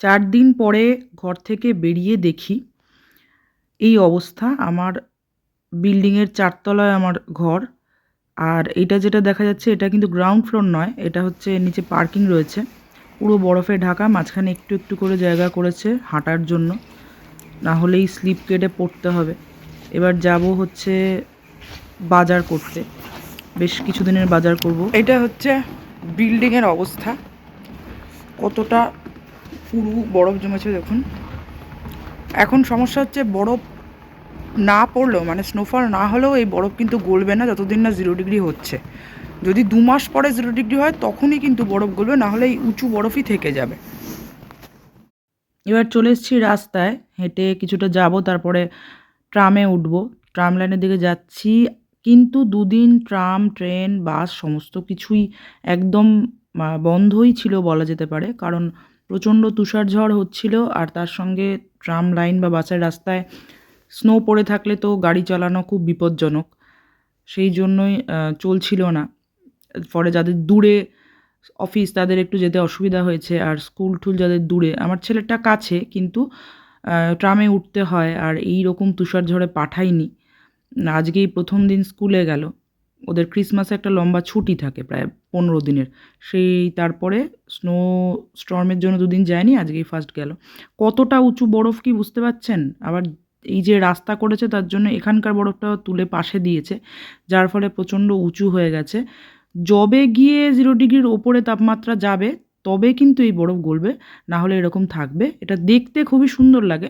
চার দিন পরে ঘর থেকে বেরিয়ে দেখি এই অবস্থা। আমার বিল্ডিংয়ের চারতলায় আমার ঘর। আর এটা যেটা দেখা যাচ্ছে, এটা কিন্তু গ্রাউন্ড ফ্লোর নয়, এটা হচ্ছে নিচে পার্কিং রয়েছে। পুরো বরফে ঢাকা, মাঝখানে একটু একটু করে জায়গা করেছে হাঁটার জন্য। না হলেই স্লিপ কেটে পড়তে হবে। এবার যাব হচ্ছে বাজার করতে। বেশ কিছুদিনের বাজার করব। এটা হচ্ছে বিল্ডিংয়ের অবস্থা। কতটা পুরু বরফ জমেছে দেখুন। এখন সমস্যা হচ্ছে বরফ না পড়লেও মানে স্নোফল না হলেও এই বরফ কিন্তু গলবে না যতদিন না জিরো ডিগ্রি হচ্ছে। যদি দু মাস পরে জিরো ডিগ্রি হয়, তখনই কিন্তু বরফ গলবে, না হলে এই উঁচু বরফই থেকে যাবে। এবার চলে এসেছি রাস্তায়, হেঁটে কিছুটা যাব, তারপরে ট্রামে উঠব। ট্রাম লাইনের দিকে যাচ্ছি, কিন্তু দুদিন ট্রাম, ট্রেন, বাস সমস্ত কিছুই একদম বন্ধই ছিল বলা যেতে পারে। কারণ প্রচণ্ড তুষার ঝড় হচ্ছিল আর তার সঙ্গে ট্রাম লাইন বা বাসের রাস্তায় স্নো পড়ে থাকলে তো গাড়ি চালানো খুব বিপজ্জনক। সেই জন্যই চলছিল না। ফলে যাদের দূরে অফিস তাদের একটু যেতে অসুবিধা হয়েছে আর স্কুল টুল যাদের দূরে, আমার ছেলেটা কাছে কিন্তু ট্রামে উঠতে হয় আর এই রকম তুষার ঝড়ে পাঠাইনি আজকেই প্রথম দিন স্কুলে গেল। ওদের ক্রিসমাসে একটা লম্বা ছুটি থাকে প্রায় পনেরো দিনের। সেই তারপরে স্নো স্টর্মের জন্য দুদিন যায়নি, আজকেই ফার্স্ট গেল। কতটা উঁচু বরফ কি বুঝতে পারছেন? আবার এই যে রাস্তা করেছে তার জন্য এখানকার বরফটা তুলে পাশে দিয়েছে, যার ফলে প্রচণ্ড উঁচু হয়ে গেছে। যবে গিয়ে জিরো ডিগ্রির ওপরে তাপমাত্রা যাবে, তবে কিন্তু এই বরফ গলবে, না হলে এরকম থাকবে। এটা দেখতে খুবই সুন্দর লাগে।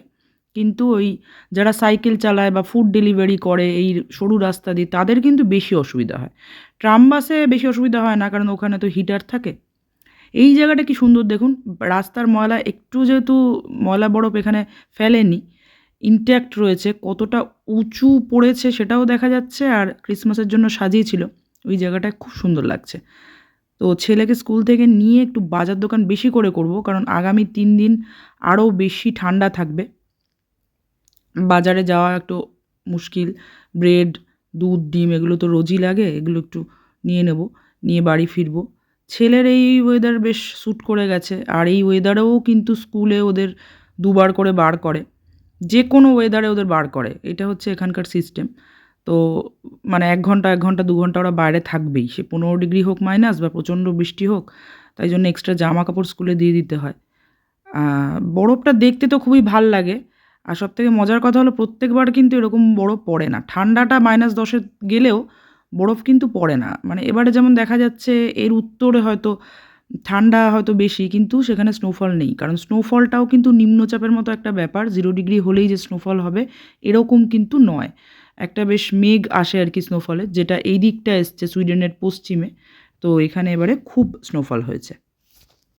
কিন্তু ওই যারা সাইকেল চালায় বা ফুড ডেলিভারি করে এই সরু রাস্তা দিয়ে, তাদের কিন্তু বেশি অসুবিধা হয়। ট্রাম বাসে বেশি অসুবিধা হয় না, কারণ ওখানে তো হিটার থাকে। এই জায়গাটা কি সুন্দর দেখুন, রাস্তার ময়লা একটু যেহেতু ময়লা বরফ এখানে ফেলেনি ইনট্যাক্ট রয়েছে, কতটা উঁচু পড়েছে সেটাও দেখা যাচ্ছে আর ক্রিসমাসের জন্য সাজিয়েছিল, ওই জায়গাটা খুব সুন্দর লাগছে। তো ছেলেকে স্কুল থেকে নিয়ে একটু বাজার দোকান বেশি করে করব, কারণ আগামী তিন দিন আরও বেশি ঠান্ডা থাকবে। বাজারে যাওয়া একটু মুশকিল। ব্রেড, দুধ, ডিম এগুলো তো রোজই লাগে, এগুলো একটু নিয়ে নেব, নিয়ে বাড়ি ফিরবো। ছেলের এই ওয়েদার বেশ স্যুট করে গেছে, আর এই ওয়েদারেও কিন্তু স্কুলে ওদের দুবার করে বার করে। যে কোনো ওয়েদারে ওদের বার করে, এটা হচ্ছে এখানকার সিস্টেম তো মানে এক ঘণ্টা এক ঘণ্টা, দু ঘণ্টা ওরা বাইরে থাকবেই। সে পনেরো ডিগ্রি হোক মাইনাস বা প্রচণ্ড বৃষ্টি হোক, তাই জন্য এক্সট্রা জামা কাপড় স্কুলে দিয়ে দিতে হয়। বরফটা দেখতে তো খুবই ভালো লাগে আর সবথেকে মজার কথা হলো প্রত্যেকবার কিন্তু এরকম বরফ পড়ে না। ঠান্ডাটা মাইনাস দশে গেলেও বরফ কিন্তু পড়ে না। মানে এবারে যেমন দেখা যাচ্ছে এর উত্তরে হয়তো ঠান্ডা হয়তো বেশি, কিন্তু সেখানে স্নোফল নেই। কারণ স্নোফলটাও কিন্তু নিম্নচাপের মতো একটা ব্যাপার। জিরো ডিগ্রি হলেই যে স্নোফল হবে, এরকম কিন্তু নয়। একটা বেশ মেঘ আসে আর কি স্নোফলে যেটা এই দিকটা এসছে সুইডেনের পশ্চিমে। তো এখানে এবারে খুব স্নোফল হয়েছে।